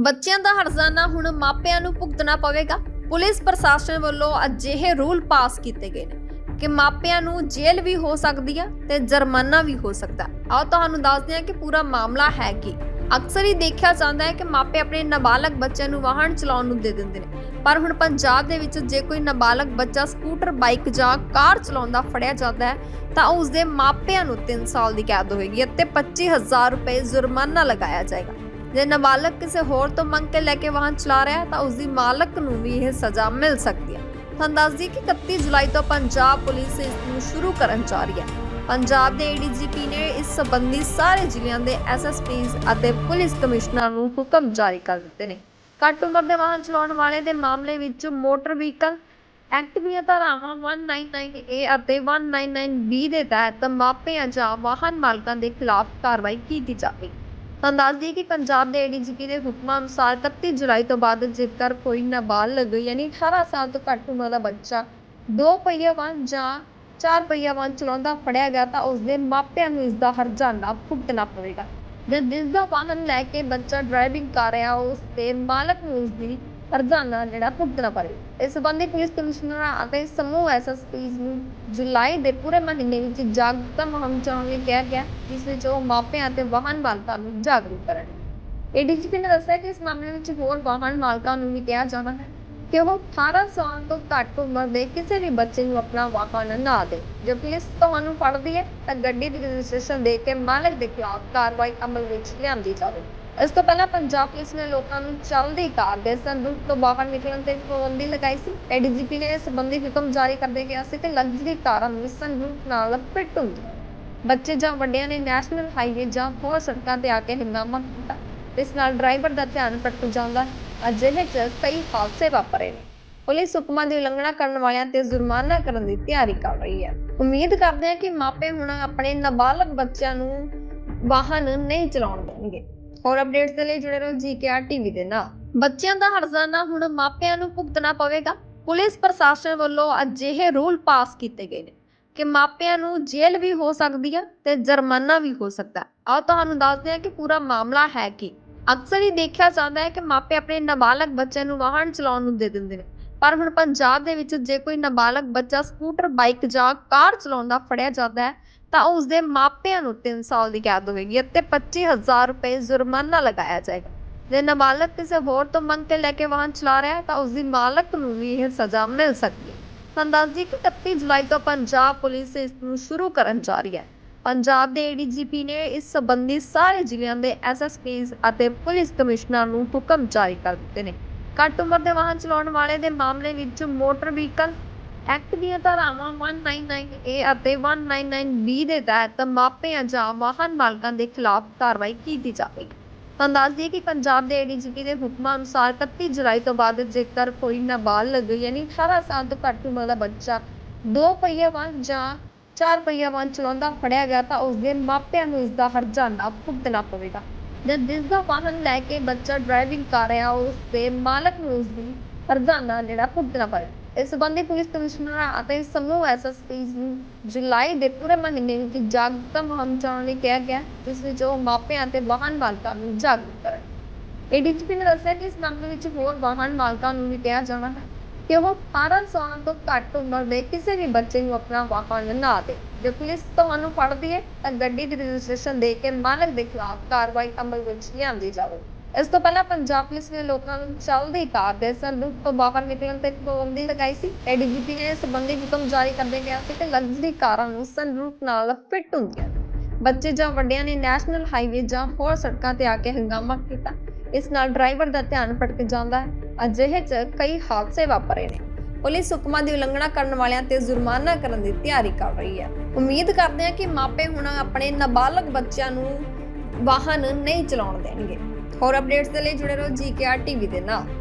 ਬੱਚਿਆਂ ਦਾ ਹਰਜ਼ਾਨਾ ਹੁਣ ਮਾਪਿਆਂ ਨੂੰ ਭੁਗਤਣਾ ਪਵੇਗਾ। ਪੁਲਿਸ ਪ੍ਰਸ਼ਾਸਨ ਵੱਲੋਂ ਅਜਿਹੇ ਰੂਲ ਪਾਸ ਕੀਤੇ ਗਏ ਨੇ ਕਿ ਮਾਪਿਆਂ ਨੂੰ ਜੇਲ੍ਹ ਵੀ ਹੋ ਸਕਦੀ ਹੈ ਤੇ ਜੁਰਮਾਨਾ ਵੀ ਹੋ ਸਕਦਾ। ਆਓ ਤੁਹਾਨੂੰ ਦੱਸਦੇ ਹਾਂ ਕਿ ਪੂਰਾ ਮਾਮਲਾ ਹੈ ਕੀ। ਅਕਸਰ ਹੀ ਦੇਖਿਆ ਜਾਂਦਾ ਹੈ ਕਿ ਮਾਪੇ ਆਪਣੇ ਨਾਬਾਲਗ ਬੱਚਿਆਂ ਨੂੰ ਵਾਹਨ ਚਲਾਉਣ ਨੂੰ ਦੇ ਦਿੰਦੇ ਨੇ। ਪਰ ਹੁਣ ਪੰਜਾਬ ਦੇ ਵਿੱਚ ਜੇ ਕੋਈ ਨਾਬਾਲਗ ਬੱਚਾ ਸਕੂਟਰ, ਬਾਈਕ ਜਾਂ ਕਾਰ ਚਲਾਉਂਦਾ ਫੜਿਆ ਜਾਂਦਾ ਹੈ, ਤਾਂ ਉਸ ਦੇ ਮਾਪਿਆਂ ਨੂੰ 3 ਸਾਲ ਦੀ ਕੈਦ ਹੋਏਗੀ ਅਤੇ 25000 ਰੁਪਏ ਜੁਰਮਾਨਾ ਲਗਾਇਆ ਜਾਏਗਾ। ਜੇ ਨਾਬਾਲਗ ਕਿਸੇ ਹੋਰ ਤੋਂ ਮੰਗ ਕੇ ਲੈ ਕੇ ਵਾਹਨ ਚਲਾ ਰਿਹਾ ਤਾਂ ਉਸ ਦੀ ਮਾਲਕ ਨੂੰ ਵੀ ਇਹ ਸਜ਼ਾ ਮਿਲ ਸਕਦੀ ਹੈ। ਤੁਹਾਨੂੰ ਦੱਸ ਦਈਏ ਕਿ 31 ਜੁਲਾਈ ਤੋਂ ਪੰਜਾਬ ਪੁਲਿਸ ਇਸ ਨੂੰ ਸ਼ੁਰੂ ਕਰਨ ਜਾ ਰਹੀ ਹੈ। ਪੰਜਾਬ ਦੇ ਏਡੀਜੀਪੀ ਨੇ ਇਸ ਸੰਬੰਧੀ ਸਾਰੇ ਜ਼ਿਲ੍ਹਿਆਂ ਦੇ ਐਸਐਸਪੀਜ਼ ਅਤੇ ਪੁਲਿਸ ਕਮਿਸ਼ਨਰਾਂ ਨੂੰ ਹੁਕਮ ਜਾਰੀ ਕਰ ਦਿੱਤੇ ਨੇ। ਘੱਟ ਉਮਰ ਦੇ ਵਾਹਨ ਚਲਾਉਣ ਵਾਲੇ ਦੇ ਮਾਮਲੇ ਵਿੱਚ ਮੋਟਰ ਵਹੀਕਲ ਐਕਟ ਦੀਆਂ ਧਾਰਾਵਾਂ 199A ਅਤੇ 199B ਦੇ ਤਹਿਤ ਮਾਪਿਆਂ ਜਾਂ ਵਾਹਨ ਮਾਲਕਾਂ ਦੇ ਖਿਲਾਫ ਕਾਰਵਾਈ ਕੀਤੀ ਜਾਵੇਗੀ। ਤੁਹਾਨੂੰ ਦੱਸ ਦਈਏ ਕਿ ਪੰਜਾਬ ਦੇ ਏ ਡੀ ਜੀ ਪੀ ਦੇ ਹੁਕਮਾਂ ਅਨੁਸਾਰ 31 ਜੁਲਾਈ ਤੋਂ ਬਾਅਦ ਜੇਕਰ ਕੋਈ ਨਾਬਾਲਗ ਯਾਨੀ 18 ਸਾਲ ਤੋਂ ਘੱਟ ਉਮਰ ਦਾ ਬੱਚਾ ਦੋ ਪਹੀਆ ਵਾਹਨ ਜਾਂ ਚਾਰ ਪਹੀਆ ਵਾਹਨ ਚਲਾਉਂਦਾ ਫੜਿਆ ਗਿਆ ਤਾਂ ਉਸਦੇ ਮਾਪਿਆਂ ਨੂੰ ਇਸਦਾ ਹਰਜਾਨਾ ਭੁਗਤਣਾ ਪਵੇਗਾ। ਜਦ ਜਿਸਦਾ ਵਾਹਨ ਲੈ ਕੇ ਬੱਚਾ ਡਰਾਈਵਿੰਗ ਕਰ ਰਿਹਾ, ਉਸ ਦੇ ਮਾਲਕ ਨੂੰ ਉਸਦੀ ਹਰਜਾਨਾ ਜਿਹੜਾ ਭੁਗਤਣਾ ਪਵੇਗਾ ਇਸ ਸੰਬੰਧੀ ਪੁਲਿਸ ਕਮਿਸ਼ਨਰ ਅਤੇ ਸਮੂਹ ਐਸਐਸਪੀਜ਼ ਨੂੰ ਜੁਲਾਈ ਦੇ ਪੂਰੇ ਮਹੀਨੇ ਵਿੱਚ ਜਾਗਰੂਕਤਾ ਮੁਹਿੰਮ ਚਲਾਉਣ ਲਈ ਕਿਹਾ ਗਿਆ, ਜਿਸ ਵਿੱਚ ਉਹ ਮਾਪਿਆਂ ਅਤੇ ਵਾਹਨ ਮਾਲਕਾਂ ਨੂੰ ਜਾਗਰੂਕ ਕਰਨ। ਏਡੀਜੀਪੀ ਨੇ ਦੱਸਿਆ ਕਿ ਇਸ ਮਾਮਲੇ ਵਿੱਚ ਹੋਰ ਵਾਹਨ ਮਾਲਕਾਂ ਨੂੰ ਵੀ ਕਿਹਾ ਜਾਣਾ ਹੈ ਕਿ ਉਹ 18 ਸਾਲ ਤੋਂ ਘੱਟ ਉਮਰ ਦੇ ਕਿਸੇ ਵੀ ਬੱਚੇ ਨੂੰ ਆਪਣਾ ਵਾਹਨ ਨਾ ਦੇ ਜੇ ਪੁਲਿਸ ਤੁਹਾਨੂੰ ਫੜਦੀ ਹੈ ਤਾਂ ਗੱਡੀ ਦੀ ਰਜਿਸਟ੍ਰੇਸ਼ਨ ਦੇ ਕੇ ਮਾਲਕ ਦੇ ਖਿਲਾਫ ਕਾਰਵਾਈ ਅਮਲ ਵਿੱਚ ਲਿਆਂਦੀ ਜਾਵੇ। ਇਸ ਤੋਂ ਪਹਿਲਾਂ ਪੰਜਾਬ ਪੁਲਿਸ ਨੇ ਲੋਕਾਂ ਨੂੰ ਚੱਲਦੀ ਕਾਰ ਦੇ ਸੰਦੂਕ ਤੋਂ ਬਾਹਰ ਨਿਕਲਣ ਤੇ ਪਾਬੰਦੀ ਲਗਾਈ ਸੀ। ਏਡੀਜੀਪੀ ਨੇ ਇਸ ਸੰਬੰਧੀ ਹੁਕਮ ਜਾਰੀ ਕਰਦੇ ਕਿਹਾ ਸੀ ਕਿ ਲਗਜ਼ਰੀ ਕਾਰਾਂ ਨੂੰ ਇਸ ਨਾਲ ਫਿੱਟ ਹੁੰਦੀ ਬੱਚੇ ਜਾਂ ਵੱਡਿਆਂ ਨੇ ਨੈਸ਼ਨਲ ਹਾਈਵੇ ਜਾਂ ਹੋਰ ਸੜਕਾਂ ਤੇ ਆ ਕੇ ਹੰਗਾਮਾ ਕੀਤਾ। ਇਸ ਨਾਲ ਡਰਾਈਵਰ ਦਾ ਧਿਆਨ ਭਟਕ ਜਾਂਦਾ ਹੈ। ਅਜਿਹੇ ਚ ਕਈ ਹਾਦਸੇ ਵਾਪਰੇ ਨੇ। ਪੁਲਿਸ ਹੁਕਮਾਂ ਦੀ ਉਲੰਘਣਾ ਕਰਨ ਵਾਲਿਆਂ ਤੇ ਜੁਰਮਾਨਾ ਕਰਨ ਦੀ ਤਿਆਰੀ ਕਰ ਰਹੀ ਹੈ। ਉਮੀਦ ਕਰਦੇ ਹਾਂ ਕਿ ਮਾਪੇ ਹੁਣ ਆਪਣੇ ਨਾਬਾਲਗ ਬੱਚਿਆਂ ਨੂੰ ਵਾਹਨ ਨਹੀਂ ਚਲਾਉਣ ਦੇਣਗੇ। ਹੋਰ ਅਪਡੇਟਸ ਦੇ ਲਈ ਜੁੜੇ ਰਹੋ ਜੀਕੇਆਰ ਟੀਵੀ ਦੇ ਨਾਲ। ਬੱਚਿਆਂ ਦਾ ਹਰਜ਼ਾਨਾ ਹੁਣ ਮਾਪਿਆਂ ਨੂੰ ਭੁਗਤਣਾ ਪਵੇਗਾ। ਪੁਲਿਸ ਪ੍ਰਸ਼ਾਸਨ ਵੱਲੋਂ ਅਜਿਹੇ ਰੂਲ ਪਾਸ ਕੀਤੇ ਗਏ ਨੇ ਕਿ ਮਾਪਿਆਂ ਨੂੰ ਜੇਲ੍ਹ ਵੀ ਹੋ ਸਕਦੀ ਹੈ ਤੇ ਜੁਰਮਾਨਾ ਵੀ ਹੋ ਸਕਦਾ। ਆਓ ਤੁਹਾਨੂੰ ਦੱਸਦੇ ਹਾਂ ਕਿ ਪੂਰਾ ਮਾਮਲਾ ਹੈ ਕੀ। ਅਕਸਰ ਹੀ ਦੇਖਿਆ ਜਾਂਦਾ ਹੈ ਕਿ ਮਾਪੇ ਆਪਣੇ ਨਾਬਾਲਗ ਬੱਚਿਆਂ ਨੂੰ ਵਾਹਨ ਚਲਾਉਣ ਨੂੰ ਦੇ ਦਿੰਦੇ ਨੇ। ਪਰ ਹੁਣ ਪੰਜਾਬ ਦੇ ਵਿੱਚ ਜੇ ਕੋਈ ਨਾਬਾਲਗ ਬੱਚਾ ਸਕੂਟਰ, ਬਾਈਕ ਜਾਂ ਕਾਰ ਚਲਾਉਂਦਾ ਫੜਿਆ ਜਾਂਦਾ ਹੈ, ਤਾਂ ਉਸ ਦੇ ਮਾਪਿਆਂ ਨੂੰ 3 ਸਾਲ ਦੀ ਕੈਦ ਹੋਵੇਗੀ ਅਤੇ 25000 ਰੁਪਏ ਜੁਰਮਾਨਾ ਲਗਾਇਆ ਜਾਏਗਾ। ਜੇ ਨਾਬਾਲਗ ਕਿਸੇ ਹੋਰ ਤੋਂ ਮੰਗ ਕੇ ਲੈ ਕੇ ਵਾਹਨ ਚਲਾ ਰਿਹਾ ਹੈ, ਤਾਂ ਉਸ ਦੀ ਮਾਲਕ ਨੂੰ ਵੀ ਇਹ ਸਜ਼ਾ ਮਿਲ ਸਕਦੀ ਹੈ। ਤੁਹਾਨੂੰ ਦੱਸ ਕਿ 31 ਜੁਲਾਈ ਤੋਂ ਪੰਜਾਬ ਪੁਲਿਸ ਇਸ ਨੂੰ ਸ਼ੁਰੂ ਕਰਨ ਜਾ ਰਹੀ ਹੈ। ਪੰਜਾਬ ਦੇ ਏਡੀਜੀਪੀ ਨੇ ਇਸ ਸੰਬੰਧੀ ਸਾਰੇ ਜ਼ਿਲ੍ਹਿਆਂ ਦੇ ਐਸਐਸਪੀਜ਼ ਅਤੇ ਪੁਲਿਸ ਕਮਿਸ਼ਨਰਾਂ ਨੂੰ ਹੁਕਮ ਜਾਰੀ ਕਰ ਦਿੱਤੇ ਨੇ। ਘੱਟ ਉਮਰ ਦੇ ਵਾਹਨ ਚਲਾਉਣ ਵਾਲੇ ਦੇ ਮਾਮਲੇ ਵਿੱਚ ਮੋਟਰ ਵਹੀਕਲ ਐਕਟ ਦੀਆਂ ਧਾਰਾਵਾਂ 199A ਅਤੇ 199B ਦੇ ਤਹਿਤ ਮਾਪਿਆਂ ਜਾਂ ਵਾਹਨ ਮਾਲਕਾਂ ਦੇ ਖਿਲਾਫ ਕਾਰਵਾਈ ਕੀਤੀ ਜਾਵੇਗੀ। ਤੁਹਾਨੂੰ ਦੱਸ ਦਈਏ ਕਿ ਪੰਜਾਬ ਦੇ ਏਡੀਜੀਪੀ ਦੇ ਹੁਕਮਾਂ ਅਨੁਸਾਰ 31 ਜੁਲਾਈ ਤੋਂ ਬਾਅਦ ਜੇਕਰ ਕੋਈ ਨਾਬਾਲਗ ਯਾਨੀ 18 ਸਾਲ ਤੋਂ ਘੱਟ ਉਮਰ ਦਾ ਬੱਚਾ ਦੋ ਪਹੀਆ ਵਾਹਨ ਜਾਂ ਚਾਰ ਪਹੀਆ ਵਾਹਨ ਚਲਾਉਂਦਾ, ਫੜਿਆ ਗਿਆ ਤਾਂ ਉਸਦੇ ਮਾਪਿਆਂ ਨੂੰ ਇਸਦਾ ਹਰਜਾਨਾ ਭੁਗਤਣਾ ਪਵੇਗਾ। ਜਦ ਜਿਸ ਵਾਹਨ ਲੈ ਕੇ ਬੱਚਾ ਡਰਾਈਵਿੰਗ ਕਰ ਰਿਹਾ, ਉਸ ਦੇ ਮਾਲਕ ਨੂੰ ਉਸ ਹਰਜਾਨਾ ਜਿਹੜਾ ਭੁਗਤਣਾ ਪਵੇਗਾ ਇਸ ਸੰਬੰਧੀ ਪੁਲਿਸ ਕਮਿਸ਼ਨਰ ਅਤੇ ਸਮੂਹ ਐਸਐਸਪੀਜ਼ ਨੂੰ ਜੁਲਾਈ ਦੇ ਪੂਰੇ ਮਹੀਨੇ ਵਿੱਚ ਜਾਗਰੂਕਤਾ ਮੁਹਿੰਮ ਚਲਾਉਣ ਲਈ ਕਿਹਾ ਗਿਆ, ਜਿਸ ਵਿੱਚ ਉਹ ਮਾਪਿਆਂ ਅਤੇ ਵਾਹਨ ਮਾਲਕਾਂ ਨੂੰ ਜਾਗਰੂਕ ਕਰਨ। ਏਡੀਜੀਪੀ ਨੇ ਦੱਸਿਆ ਕਿ ਇਸ ਮਾਮਲੇ ਵਿੱਚ ਹੋਰ ਵਾਹਨ ਮਾਲਕਾਂ ਨੂੰ ਵੀ ਕਿਹਾ ਜਾਣਾ ਹੈ। ਕਿ ਉਹ 18 ਸਾਲ ਤੋਂ ਘੱਟ ਉਮਰ ਦੇ ਕਿਸੇ ਵੀ ਬੱਚੇ ਨੂੰ ਆਪਣਾ ਵਾਹਨ ਨਾ ਦੇ। ਜੇ ਪੁਲਿਸ ਤੁਹਾਨੂੰ ਫੜਦੀ ਹੈ, ਤਾਂ ਗੱਡੀ ਦੀ ਰਜਿਸਟ੍ਰੇਸ਼ਨ ਦੇ ਕੇ ਮਾਲਕ ਦੇ ਖਿਲਾਫ ਕਾਰਵਾਈ ਅਮਲ ਵਿੱਚ ਲਿਆਂਦੀ ਜਾਵੇ। ਇਸ ਤੋਂ ਪਹਿਲਾਂ ਪੰਜਾਬ ਪੁਲਿਸ ਨੇ ਲੋਕਾਂ ਨੂੰ ਚਲਦੀ ਕਾਰ ਦੇ ਸੰਦੂਕ ਤੋਂ ਬਾਹਰ ਨਿਕਲਣ ਤੇ ਪਾਬੰਦੀ ਲਗਾਈ ਸੀ। ਏਡੀਜੀਪੀ ਨੇ ਇਸ ਹੁਕਮ ਜਾਰੀ ਕਰਦੇ ਕਿਹਾ ਸੀ ਕਿ ਲਗਜ਼ਰੀ ਕਾਰਾਂ ਨੂੰ ਸੰਦੂਕ ਨਾਲ ਫਿੱਟ ਹੁੰਦੀਆਂ ਬੱਚੇ ਜਾਂ ਵੱਡਿਆਂ ਨੇ ਨੈਸ਼ਨਲ ਹਾਈਵੇ ਜਾਂ ਹੋਰ ਸੜਕਾਂ ਤੇ ਆ ਕੇ ਹੰਗਾਮਾ ਕੀਤਾ। ਇਸ ਨਾਲ ਡਰਾਈਵਰ ਦਾ ਧਿਆਨ ਭਟਕ ਜਾਂਦਾ ਹੈ। ਅਜਿਹੇ 'ਚ ਕਈ ਹਾਦਸੇ ਵਾਪਰੇ ਨੇ। ਪੁਲਿਸ ਹੁਕਮਾਂ ਦੀ ਉਲੰਘਣਾ ਕਰਨ ਵਾਲਿਆਂ ਤੇ ਜੁਰਮਾਨਾ ਕਰਨ ਦੀ ਤਿਆਰੀ ਕਰ ਰਹੀ ਹੈ। ਉਮੀਦ ਕਰਦੇ ਹਾਂ ਕਿ ਮਾਪੇ ਹੁਣ ਆਪਣੇ ਨਾਬਾਲਗ ਬੱਚਿਆਂ ਨੂੰ ਵਾਹਨ ਨਹੀਂ ਚਲਾਉਣ ਦੇਣਗੇ। ਹੋਰ ਅਪਡੇਟਸ ਦੇ ਲਈ ਜੁੜੇ ਰਹੋ ਜੀਕੇਆਰ ਟੀਵੀ ਦੇ ਨਾਲ।